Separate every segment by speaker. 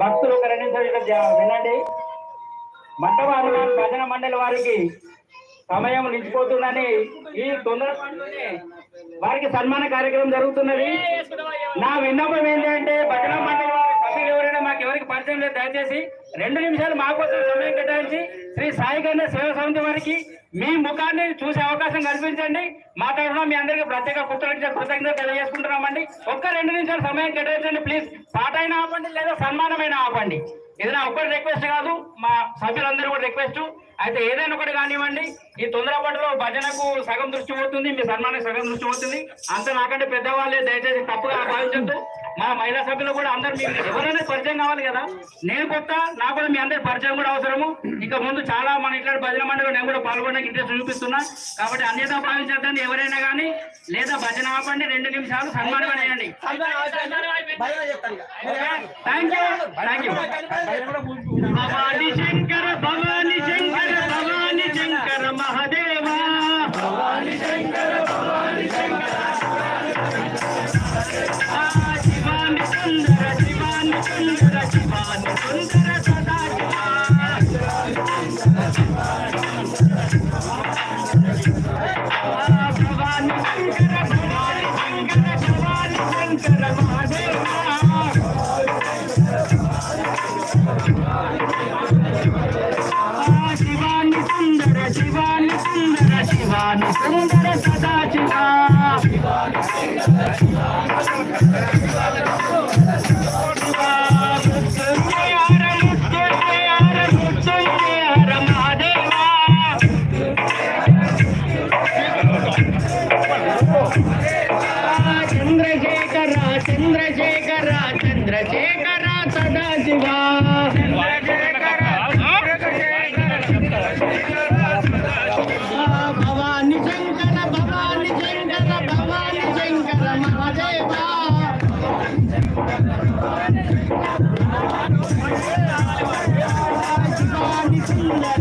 Speaker 1: భక్తులు ఒక రెండు వినండి. మంటవారి భజన మండలి వారికి సమయం నిలిచిపోతుందని ఈ తొందర వారికి సన్మాన కార్యక్రమం జరుగుతున్నది. నా విన్నపం ఏంటంటే భజన మాకు లేదు. దయచేసి రెండు నిమిషాలు మా కోసం సమయం కేటాయించి శ్రీ సాయి గణేష్ సేవ సమితి వారికి మీ ముఖాన్ని చూసే అవకాశం కల్పించండి. మా తరఫున మీ అందరికీ ప్రత్యేక కృతజ్ఞత కృతజ్ఞత తెలియజేసుకుంటున్నామండి. ఒక్క రెండు నిమిషాలు సమయం కేటాయించండి ప్లీజ్. పాట అయినా ఆపండి లేదా సన్మానమైనా ఆపండి. ఇది నా ఒక్కటి రిక్వెస్ట్ కాదు మా సభ్యులందరూ కూడా రిక్వెస్ట్. అయితే ఏదైనా ఒకటి కానివ్వండి ఈ తొందరపాటులో భజనకు సగం దృష్టి పోతుంది మీ సన్మానానికి సగం దృష్టి పోతుంది. అంత నాకంటే పెద్దవాళ్ళే దయచేసి తప్పుగా భావించద్దు మా మహిళా సభ్యులు కూడా అందరు మీకు ఎవరైనా పరిచయం కావాలి కదా? నేను కొత్త నాకు కూడా మీ అందరి పరిచయం కూడా అవసరము. ఇక ముందు చాలా మన ఇట్లాంటి భజన మండలి నేను కూడా పాల్గొనడానికి ఇంట్రెస్ట్ చూపిస్తున్నా. కాబట్టి అన్యత భావించద్దండి ఎవరైనా కానీ లేదా భజన ఆపండి రెండు నిమిషాలు సన్మానం చేయండి. Thank you thank you Bhavani Shankara Bhavani Shankara Bhavani Shankara Mahadeva. Bhavani Shankara Let's go. శివాని సుందర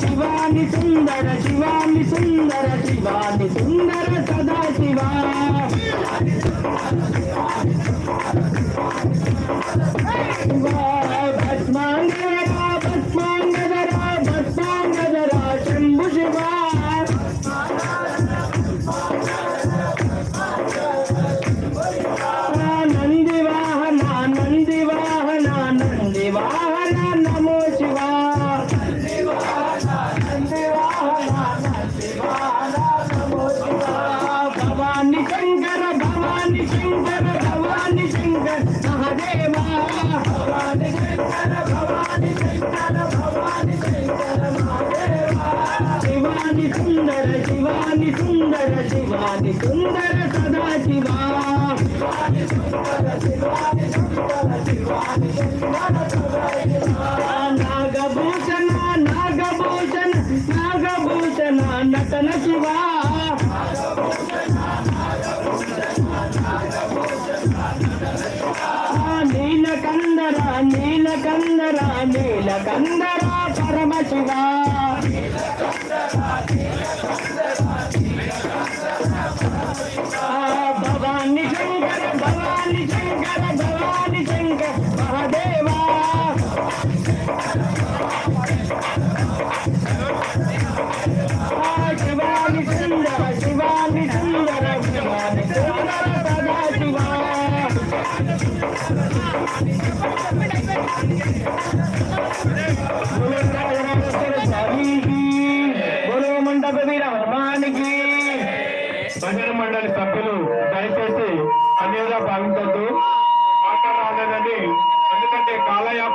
Speaker 1: శివాని సుందర శివాని సుందర శివాని సుందర సదా శివా భస్మాంగరా సుందర శివాని సుందర సదా శివా. నాగభూషణ నాగభూషణ నాగభూషణ నటన శివా. నీలకందర నీలకందర నీలకందర పరమశివ భవాని
Speaker 2: భజన మండలి సభ్యులు దయచేసి అన్యగా భావించద్దు. మాట్లాడాలని ఎందుకంటే కాలయాపన